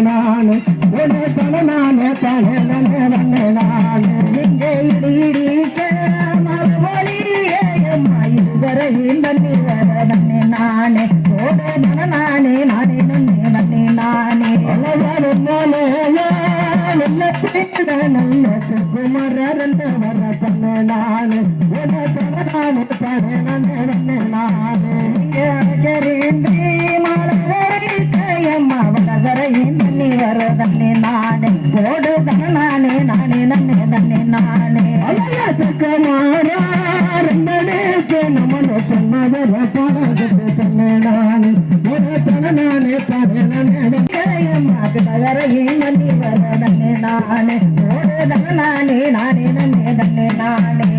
நானே உன்னை தன நானே தனே நன்னே நானே இதுவரை நன்னி வர நன்னி நானே. ஓட நன நானே நானே நானே. நல்ல பேட நல்ல குமரந்த வர நானே. தன நானே நன்னே நன்னே நானே. இங்கே அழகரின்றி வடகரை வர நானே. தன நானே நானே நானே நமன சொன்னதர பாடகத்தை தன்னை நானே உன்னை தன நானே தனே நன்னே மகரையும் நன்னி வர நன்னி நானே ஓட தன நானே நானே நன்னி நன்னி நானே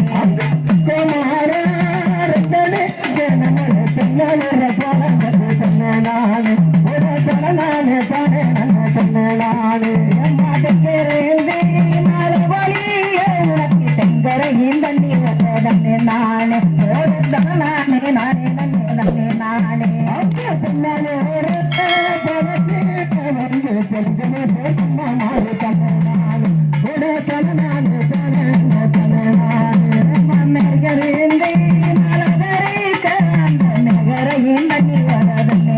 மாட்டுக்கிறேந்தே தண்ணி வந்தே நானே ஓடுதன நானே நானே நன்னே நன்னே நானே மெகரேந்தே மலகரைக்க அந்த மெகரையும் தண்ணி வரதே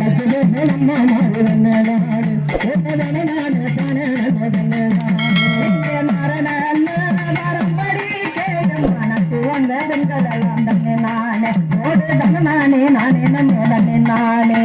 நானே நானே நானே நானே